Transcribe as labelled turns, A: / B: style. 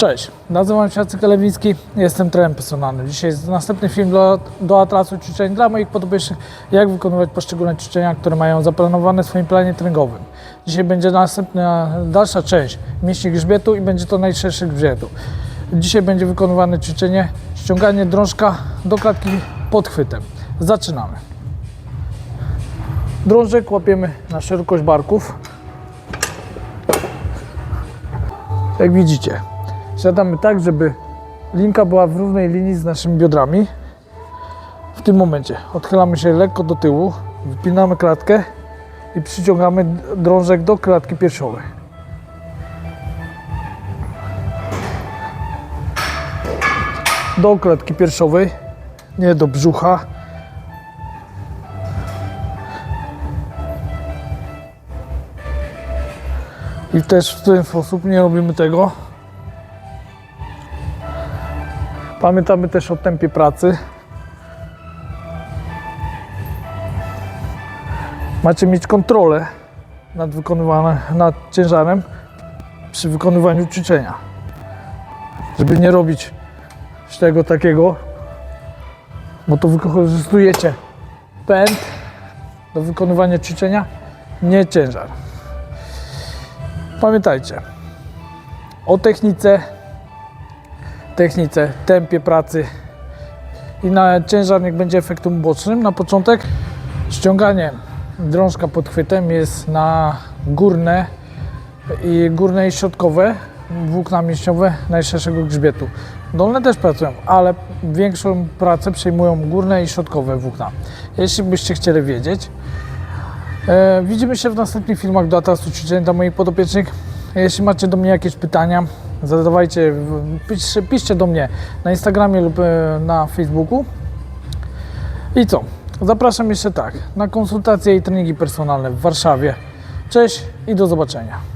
A: Cześć, nazywam się Jacek Lewiński, jestem trenerem personalnym. Dzisiaj jest następny film do, do Atlasu ćwiczeń dla moich podopiecznych, jak wykonywać poszczególne ćwiczenia, które mają zaplanowane w swoim planie treningowym. Dzisiaj będzie następna, dalsza część mięśni grzbietu i będzie to najszerszy grzbietu. Dzisiaj będzie wykonywane ćwiczenie ściąganie drążka do klatki pod chwytem. Zaczynamy. Drążek łapiemy na szerokość barków. Jak widzicie, siadamy tak, żeby linka była w równej linii z naszymi biodrami. W tym momencie odchylamy się lekko do tyłu, wypinamy klatkę i przyciągamy drążek do klatki piersiowej. Do klatki piersiowej, nie do brzucha. I też w ten sposób nie robimy tego. Pamiętamy też o tempie pracy. Macie mieć kontrolę nad, nad ciężarem przy wykonywaniu ćwiczenia. Żeby nie robić tego takiego, bo to wykorzystujecie pęd do wykonywania ćwiczenia, nie ciężar. Pamiętajcie o technice, technice, tempie pracy i na ciężar niech będzie efektem ubocznym. Na początek ściąganie drążka pod chwytem jest na górne i górne i środkowe włókna mięśniowe najszerszego grzbietu. Dolne też pracują, ale większą pracę przejmują górne i środkowe włókna. Jeśli byście chcieli wiedzieć, E, widzimy się w następnych filmach do Atlasu ćwiczeń dla moich podopiecznych. Jeśli macie do mnie jakieś pytania, zadawajcie, piszcie, piszcie do mnie na Instagramie lub e, na Facebooku. I co? Zapraszam jeszcze tak, na konsultacje i treningi personalne w Warszawie. Cześć i do zobaczenia.